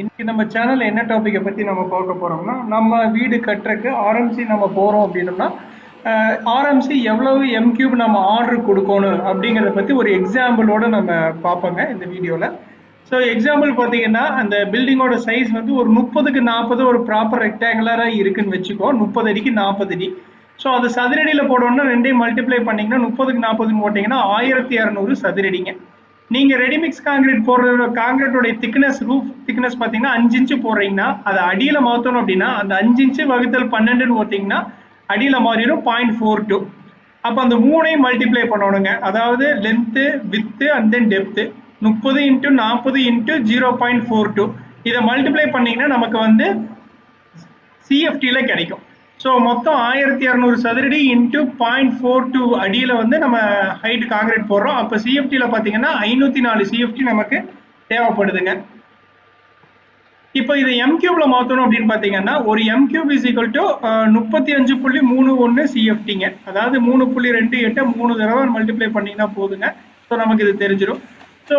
இன்னைக்கு நம்ம சேனல்ல என்ன டாபிக்கை பத்தி நம்ம பார்க்க போறோம்னா நம்ம வீடு கட்டுறக்கு ஆர்எம்சி நம்ம போறோம் அப்படின்னோம்னா ஆர்எம்சி எவ்வளவு எம்கியூப் நம்ம ஆர்டர் கொடுக்கணும் அப்படிங்கிறத பத்தி ஒரு எக்ஸாம்பிளோட நம்ம பார்ப்போங்க இந்த வீடியோல ஸோ எக்ஸாம்பிள் பார்த்தீங்கன்னா அந்த பில்டிங்கோட சைஸ் வந்து ஒரு முப்பதுக்கு நாற்பது ஒரு ப்ராப்பர் ரெக்டாங்குலராக இருக்குன்னு வச்சுக்கோ. முப்பது அடிக்கு நாற்பது அடி. ஸோ அது சதுரடியில் போடணும்னா ரெண்டையும் மல்டிப்ளை பண்ணீங்கன்னா முப்பதுக்கு நாற்பதுன்னு போட்டிங்கன்னா ஆயிரத்தி இரநூறு சதுரடிங்க. நீங்கள் ரெடிமிக்ஸ் காங்கிரீட் போடுற காங்கிரீட்டோட திக்னஸ் ரூஃப் திக்னஸ் பார்த்தீங்கன்னா அஞ்சு இன்ச்சு போடுறீங்கன்னா அதை அடியில் மாற்றணும் அப்படின்னா அந்த அஞ்சு இன்ச்சு வகுத்தல் பன்னெண்டுன்னு பார்த்தீங்கன்னா அடியில் மாறிடும் பாயிண்ட் ஃபோர் டூ அப்போ அந்த மூணையும் மல்டிப்ளை பண்ணணுங்க. அதாவது length width and then depth முப்பது இன்ட்டு நாற்பது into zero point four two இதை மல்டிப்ளை பண்ணிங்கன்னா நமக்கு வந்து சிஎஃப்டியில் கிடைக்கும். ஸோ மொத்தம் ஆயிரத்தி இரநூறு சதுரடி இன்ட்டு பாயிண்ட் ஃபோர் டூ அடியில் வந்து நம்ம ஹைட் காங்கிரீட் போடுறோம். அப்போ சிஎஃப்டியில் பார்த்தீங்கன்னா ஐநூற்றி நாலு சிஎஃப்டி நமக்கு தேவைப்படுதுங்க. இப்போ இதை எம் கியூப்ல மாற்றணும் அப்படின்னு பார்த்தீங்கன்னா ஒரு M cube is equal to முப்பத்தி அஞ்சு புள்ளி மூணு ஒன்று சிஎஃப்டிங்க அதாவது மூணு புள்ளி ரெண்டு எட்டை மூணு தடவை மல்டிப்ளை பண்ணிங்கன்னா போதுங்க. ஸோ நமக்கு இது தெரிஞ்சிடும் ஸோ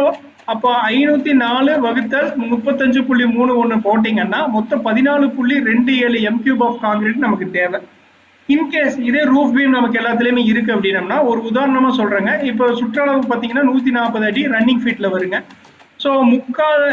அப்போ ஐநூற்றி நாலு வகுத்தல் முப்பத்தஞ்சு புள்ளி மூணு ஒன்று போட்டிங்கன்னா மொத்தம் பதினாலு புள்ளி ரெண்டு ஏழு எம்கியூப் ஆஃப் காங்கிரீட் நமக்கு தேவை. இன்கேஸ் இதே ரூஃப் பீம் நமக்கு எல்லாத்துலேயுமே இருக்கு அப்படின்னம்னா ஒரு உதாரணமா சொல்றேங்க. இப்போ சுற்றளவு பார்த்தீங்கன்னா நூற்றி நாற்பது அடி ரன்னிங் ஃபீட்ல வருங்க. ஸோ முக்கால்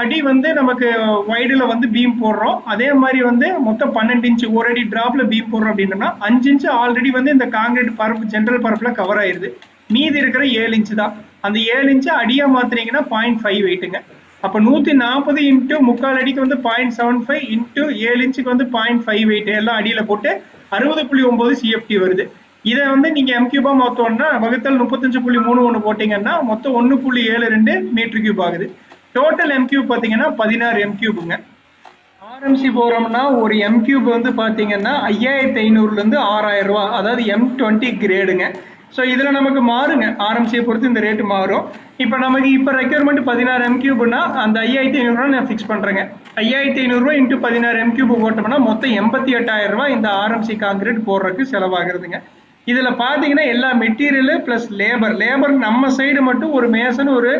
அடி வந்து நமக்கு வைடில் வந்து பீம் போடுறோம். அதே மாதிரி வந்து மொத்தம் பன்னெண்டு இன்ச்சு ஒரு அடி டிராப்ல பீம் போடுறோம் அப்படின்னம்னா அஞ்சு இன்ச்சு ஆல்ரெடி வந்து இந்த காங்கிரீட் பரப்பு ஜென்ரல் பரப்புல கவர் ஆயிருது. மீதி இருக்கிற ஏழு இன்ச்சு தான். அந்த ஏழு இன்ச்சு அடியா மாத்துறீங்கன்னா பாயிண்ட் ஃபைவ் வெயிட்டுங்க அப்போ நூற்றி நாற்பது இன்ட்டு முக்கால் அடிக்கு வந்து பாயிண்ட் செவன் ஃபைவ் இன்ட்டு ஏழு இன்ச்சுக்கு வந்து பாயிண்ட் ஃபைவ் வெயிட் எல்லாம் அடியில் போட்டு அறுபது புள்ளி ஒம்பது சிஎஃப்டி வருது. இதை வந்து நீங்கள் எம் கியூபா மாற்றோம்னா வகுத்தல் முப்பத்தஞ்சு புள்ளி மூணு ஒன்று போட்டிங்கன்னா மொத்தம் ஒன்று புள்ளி ஏழு ரெண்டு மீட்டர் கியூப் ஆகுது. டோட்டல் எம் கியூப் பார்த்தீங்கன்னா பதினாறு எம் கியூபுங்க ஆர்எம்சி போகிறோம்னா ஒரு எம் கியூப் வந்து பார்த்தீங்கன்னா ஐயாயிரத்தி ஐநூறுலேருந்து ஆறாயிரம் ரூபா அதாவது எம் டுவெண்ட்டி கிரேடுங்க ஸோ இதில் நமக்கு மாறுங்க. ஆர்எம்சியை பொறுத்து இந்த ரேட்டு மாறும். இப்போ நமக்கு இப்போ ரெக்யர்மெண்ட் பதினாறு எம் கியூப்னா அந்த ஐயாயிரத்தி ஐநூறுரூவா நான் ஃபிக்ஸ் பண்ணுறேங்க ஐயாயிரத்தி ஐநூறுரூவா இன்ட்டு பதினாறு எம் கியூப் போட்டோம்னா மொத்தம் எண்பத்தி எட்டாயிரம் ரூபா இந்த ஆர்எம்சி காங்கிரீட் போடுறதுக்கு செலவாகிறதுங்க. இதில் பார்த்தீங்கன்னா எல்லா மெட்டீரியலு ப்ளஸ் லேபர் லேபர் நம்ம சைடு மட்டும் ஒரு மேசன் ஒரு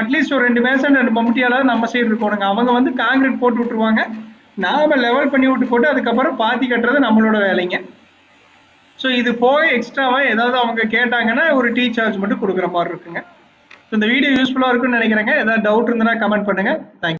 அட்லீஸ்ட் ஒரு ரெண்டு மேசன் ரெண்டு மம்முட்டியாலாவது நம்ம சைடு இருக்கணுங்க. அவங்க வந்து காங்கிரீட் போட்டு விட்ருவாங்க நாம லெவல் பண்ணி விட்டு போட்டு அதுக்கப்புறம் பாத்தி கட்டுறது நம்மளோட வேலைங்க. ஸோ இது போக எக்ஸ்ட்ராவாக ஏதாவது அவங்க கேட்டாங்கன்னா ஒரு டீ சார்ஜ் மட்டும் கொடுக்குற மாதிரி இருக்குங்க. ஸோ இந்த வீடியோ யூஸ்ஃபுல்லாக இருக்குன்னு நினைக்கிறேங்க. ஏதாவது டவுட் இருந்ததுன்னா கமெண்ட் பண்ணுங்கள் தேங்க்யூ